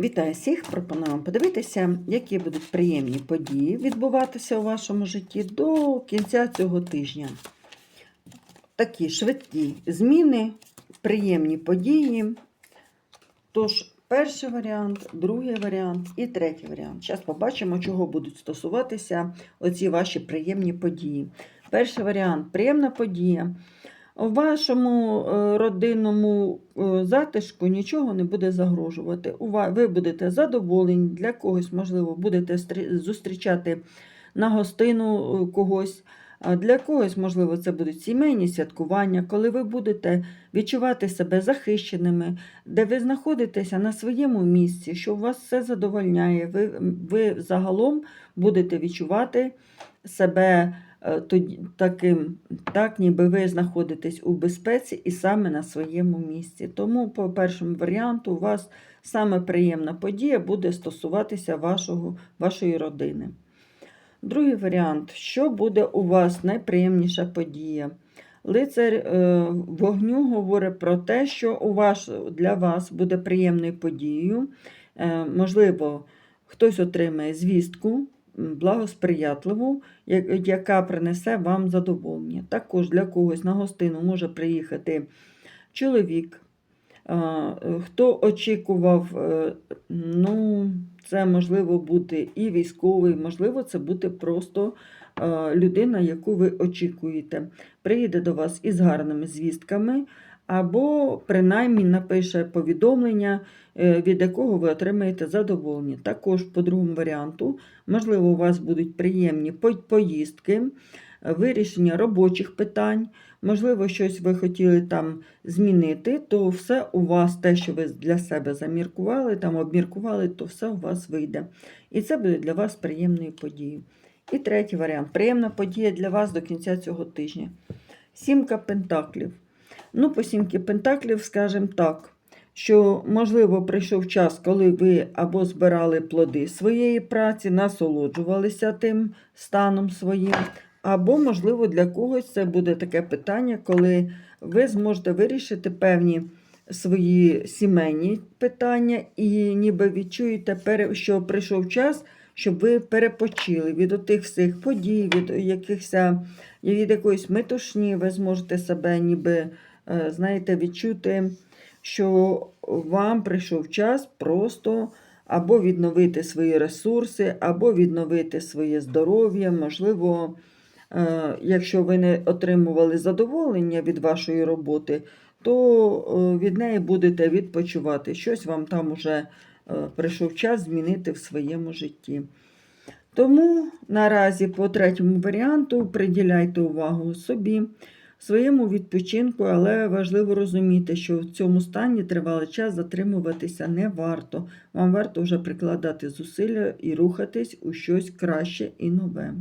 Вітаю всіх! Пропоную вам подивитися, які будуть приємні події відбуватися у вашому житті до кінця цього тижня. Такі швидкі зміни, приємні події. Тож, перший варіант, другий варіант і третій варіант. Зараз побачимо, чого будуть стосуватися оці ваші приємні події. Перший варіант приємна подія. У вашому е, родинному е, затишку нічого не буде загрожувати. Ви будете задоволені, для когось, можливо, будете стрі- зустрічати на гостину е, когось. Для когось, можливо, це будуть сімейні святкування, коли ви будете відчувати себе захищеними, де ви знаходитеся на своєму місці, що вас все задовольняє. Ви, ви загалом будете відчувати себе таким, так, ніби ви знаходитесь у безпеці і саме на своєму місці. Тому, по першому варіанту, у вас саме приємна подія буде стосуватися вашого, вашої родини. Другий варіант, що буде у вас найприємніша подія? Лицар е, вогню говорить про те, що у вас, для вас буде приємною подією. Е, можливо, хтось отримає звістку благосприятливу, яка принесе вам задоволення. Також для когось на гостину може приїхати чоловік. Е, Хто очікував, е, ну, це можливо бути і військовий, можливо, це бути просто людина, яку ви очікуєте. Приїде до вас із гарними звістками, або принаймні напише повідомлення, е, від якого ви отримаєте задоволення. Також, по другому варіанту, можливо, у вас будуть приємні поїздки, вирішення робочих питань. Можливо, щось ви хотіли там змінити, то все у вас, те, що ви для себе заміркували, там обміркували, то все у вас вийде. І це буде для вас приємною подією. І третій варіант. Приємна подія для вас до кінця цього тижня. Сімка пентаклів. Ну, по сімки пентаклів, скажімо так, що, можливо, прийшов час, коли ви або збирали плоди своєї праці, насолоджувалися тим станом своїм, або, можливо, для когось це буде таке питання, коли ви зможете вирішити певні свої сімейні питання і ніби відчуєте, що прийшов час, щоб ви перепочили від отих всіх подій, від якихось, від якоїсь метушні, ви зможете себе ніби, знаєте, відчути, що вам прийшов час просто або відновити свої ресурси, або відновити своє здоров'я, можливо. Е, Якщо ви не отримували задоволення від вашої роботи, то е, від неї будете відпочивати. Щось вам там уже е, прийшов час змінити в своєму житті. Тому наразі по третьому варіанту приділяйте увагу собі, своєму відпочинку, але важливо розуміти, що в цьому стані тривалий час затримуватися не варто. Вам варто вже прикладати зусилля і рухатись у щось краще і нове.